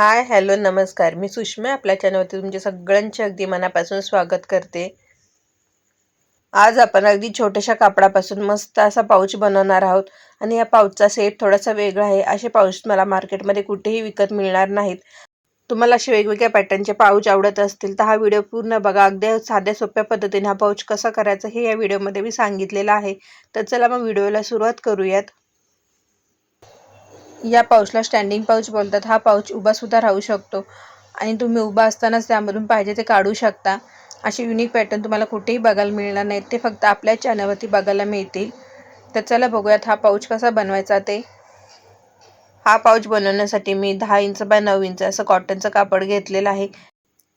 Hi hello नमस्कार. मी सुषमा आपल्या चॅनलवरती तुमचे सगळ्यांचे अगदी मनापासून स्वागत करते. आज आपण अगदी छोट्याशा कापडापासून मस्त असा पाऊच बनवणार आहोत आणि या पाऊचचा सेट थोडासा वेगळा आहे. असे पाऊच मला मार्केटमध्ये कुठेही विकत मिळणार नाहीत. तुम्हाला असे वेगवेगळ्या पॅटर्नचे पाऊच आवडत असतील तर हा व्हिडिओ पूर्ण बघा. अगदी साध्या सोप्या पद्धतीने हा पाऊच कसा करायचा हे या व्हिडिओमध्ये मी सांगितलेलं आहे. तर चला मग व्हिडिओला सुरुवात करूयात. या पाऊचला स्टँडिंग पाऊच बोलतात. हा पाऊच उभासुद्धा राहू शकतो. आणि तुम्ही उभा असतानाच त्यामधून पाहिजे ते काढू शकता. असे युनिक पॅटर्न तुम्हाला कुठेही बघायला मिळणार नाहीत ते फक्त आपल्या चॅनलवरती बघायला मिळतील. तर चला बघूयात हा पाऊच कसा बनवायचा ते. हा पाऊच बनवण्यासाठी मी दहा इंच बाय नऊ इंच असं कॉटनचं कापड घेतलेलं आहे.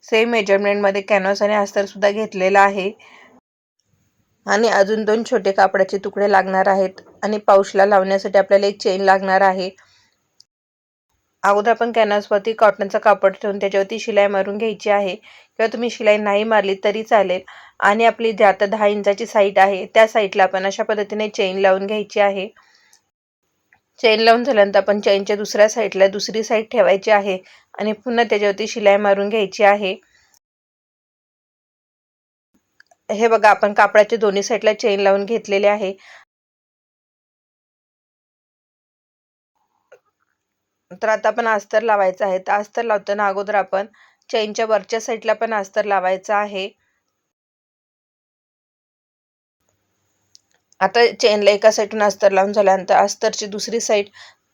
सेम मेजरमेंटमध्ये कॅनव्हास आणि अस्तरसुद्धा घेतलेला आहे. आणि अजून दोन छोटे कापडाचे तुकडे लागणार आहेत. आणि पाऊचला लावण्यासाठी आपल्याला एक चेन लागणार आहे. अगोदर आपण कॅनव्हासवरती कॉटनचा कापड ठेवून त्याच्यावरती शिलाई मारून घ्यायची आहे. किंवा तुम्ही शिलाई नाही मारली तरी चालेल. आणि आपली जे आता दहा इंचाची साईट आहे त्या साईडला आपण अशा पद्धतीने चेन लावून घ्यायची आहे. चेन लावून झाल्यानंतर आपण चेनच्या दुसऱ्या साईडला दुसरी साईड ठेवायची आहे. आणि पुन्हा त्याच्यावरती शिलाई मारून घ्यायची आहे. हे बघा आपण कापडाच्या दोन्ही साईडला चेन लावून घेतलेले आहे. तर आता आपण अस्तर लावायचं आहे. तर अस्तर लावताना अगोदर आपण चेनच्या वरच्या साईडला पण अस्तर लावायचं आहे. आता चेनला एका साईडून अस्तर लावून झाल्यानंतर अस्तरची दुसरी साईड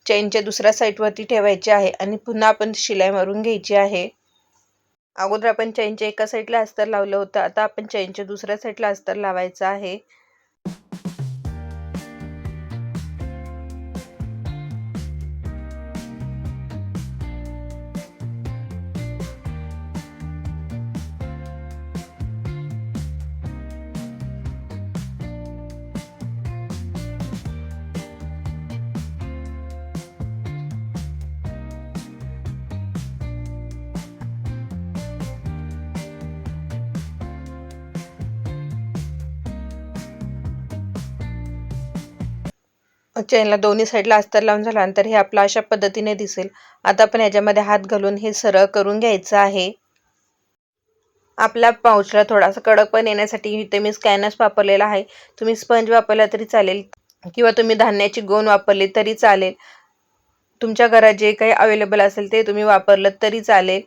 चेनच्या दुसऱ्या साईडवरती ठेवायची आहे आणि पुन्हा आपण शिलाई मारून घ्यायची आहे. अगोदर आपण चेनच्या एका साईडला अस्तर लावलं होतं. आता आपण चेनच्या दुसऱ्या साईडला अस्तर लावायचं आहे. चेनला दोन्ही साईडला अस्तर लावून झाल्यानंतर हे आपलं अशा पद्धतीने दिसेल. आता आपण याच्यामध्ये हात घालून हे सरळ करून घ्यायचं आहे. आपल्या पाऊचला थोडासा कडक पण येण्यासाठी इथे मी स्कॅनर्स वापरलेला आहे. तुम्ही स्पंज वापरला तरी चालेल किंवा तुम्ही धान्याची गोण वापरली तरी चालेल. तुमच्या घरात जे काही अवेलेबल असेल ते तुम्ही वापरलं तरी चालेल.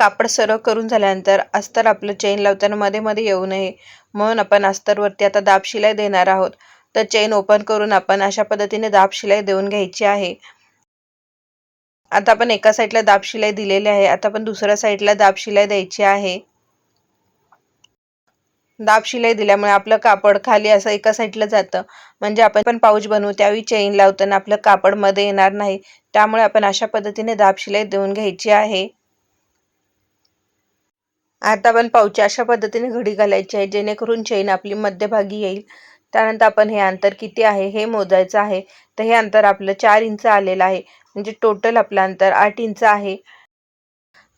कापड सरळ करून झाल्यानंतर अस्तर आपलं चेन लावताना मध्ये मध्ये येऊ नये. म्हणून आपण अस्तरवरती आता दाब शिलाई देणार आहोत. तर चेन ओपन करून आपण अशा पद्धतीने दाब शिलाई देऊन घ्यायची आहे. आता आपण एका साईडला दाब शिलाई दिलेली आहे. आता आपण दुसऱ्या साईडला दाब शिलाई द्यायची आहे. दाब शिलाई दिल्यामुळे आपलं कापड खाली असं एका साईडला जातं. म्हणजे आपण पण पाऊच बनवू त्यावेळी चेन लावताना आपलं कापडमध्ये येणार नाही. त्यामुळे आपण अशा पद्धतीने दाब शिलाई देऊन घ्यायची आहे. आता आपण पाऊची अशा पद्धतीने घडी घालायची आहे जेणेकरून चेन आपली मध्यभागी येईल. त्यानंतर आपण हे अंतर किती आहे हे मोजायचं आहे. तर हे अंतर आपलं चार इंच आलेलं आहे. म्हणजे टोटल आपलं अंतर आठ इंच आहे.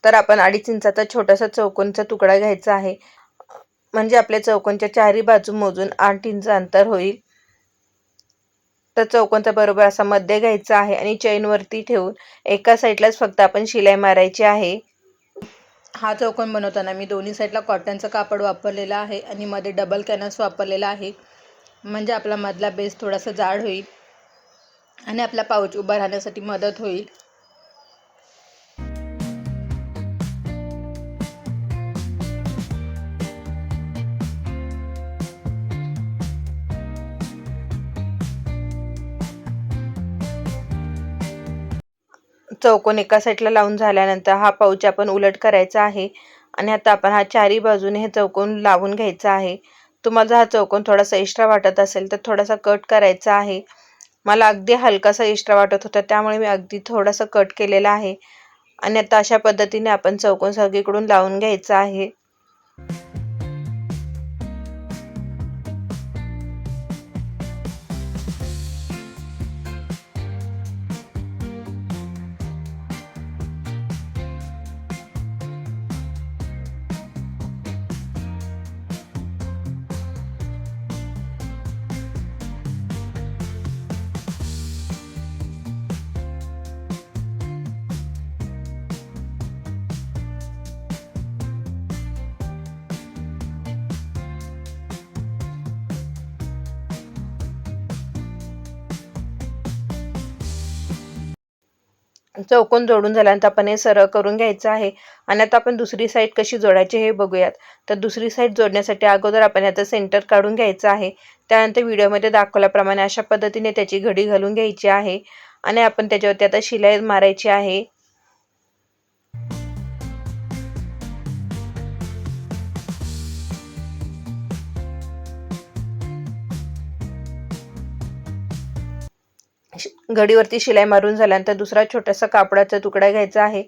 तर आपण अडीच इंचाचा छोटासा चौकोनचा तुकडा घ्यायचा आहे. म्हणजे आपल्या चौकोनच्या चारही बाजू मोजून आठ इंच अंतर होईल. तर चौकोनचा बरोबर असा मध्य घ्यायचा आहे आणि चैनवरती ठेवून एका साईडलाच फक्त आपण शिलाई मारायची आहे. हा चौकोन बनवताना मी दोन्ही साईडला कॉटनचं कापड वापरलेलं आहे आणि मध्ये डबल कॅनस वापरलेला आहे. म्हणजे आपला मधला बेस थोडासा जाड होईल आणि आपला पाऊच उभा राहण्यासाठी मदत होईल. चौकोन एका साईडला लावून झाल्यानंतर हा पाऊच आपण उलट करायचा आहे. आणि आता आपण हा चारी बाजूने हे चौकोन लावून घ्यायचा आहे. तुम्हाला हा चौकोन थोडासा एक्स्ट्रा वाटत असेल तर थोडासा कट करायचा आहे. मला अगदी हलकासा एक्स्ट्रा वाटत होता त्यामुळे मी अगदी थोडासा कट केलेला आहे. आणि आता अशा पद्धतीने आपण चौकोन सगळीकडून लावून घ्यायचा आहे. चौकोन जोडून झाल्यानंतर आपण हे सरळ करून घ्यायचं आहे. आणि आता आपण दुसरी साईड कशी जोडायची हे बघूयात. तर दुसरी साईड जोडण्यासाठी अगोदर आपण याचं सेंटर काढून घ्यायचं आहे. त्यानंतर व्हिडिओमध्ये दाखवल्याप्रमाणे अशा पद्धतीने त्याची घडी घालून घ्यायची आहे. आणि आपण त्याच्यावरती आता शिलाई मारायची आहे. घडीवरती शिलाई मारून झाल्यानंतर दुसरा छोटासा कापडाचा तुकडा घ्यायचा आहे.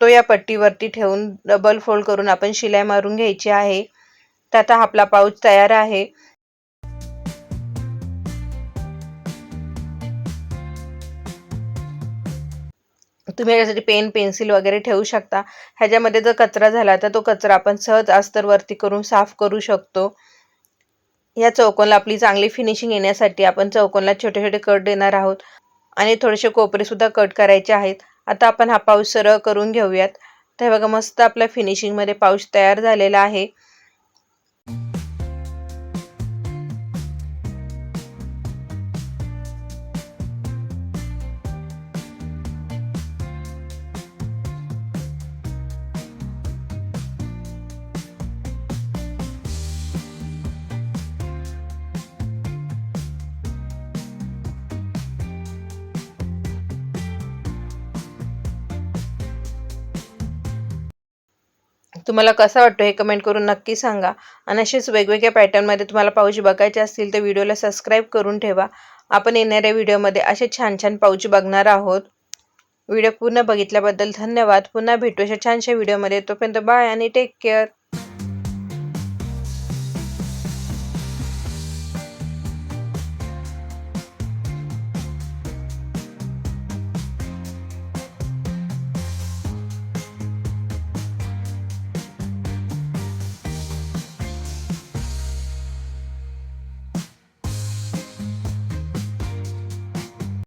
तो या पट्टीवरती ठेवून डबल फोल्ड करून आपण शिलाई मारून घ्यायची आहे. तर आता आपला पाऊच तयार आहे. तुम्ही याच्यासाठी पेन पेन्सिल वगैरे ठेवू शकता. ह्याच्यामध्ये जर कचरा झाला तर तो कचरा आपण सहज अस्तरवरती करून साफ करू शकतो. या चौकोनला आपली चांगली फिनिशिंग येण्यासाठी आपण चौकोनला छोटे छोटे कट देणार आहोत. आणि थोडेसे कोपरेसुद्धा कट करायचे आहेत. आता आपण हा पाऊस सरळ करून घेऊयात. तर बघा मस्त आपल्या फिनिशिंगमध्ये पाऊस तयार झालेला आहे. तुम्हाला कसा वाटतो हे कमेंट करून नक्की सांगा. आणि असेच वेगवेगळ्या पॅटर्नमध्ये तुम्हाला पाऊच बघायचे असतील तर व्हिडिओला सबस्क्राईब करून ठेवा. आपण येणाऱ्या व्हिडिओमध्ये असे छान छान पाऊच बघणार आहोत. व्हिडिओ पूर्ण बघितल्याबद्दल धन्यवाद. पुन्हा भेटू अशा छानशा व्हिडिओमध्ये तोपर्यंत बाय आणि टेक केअर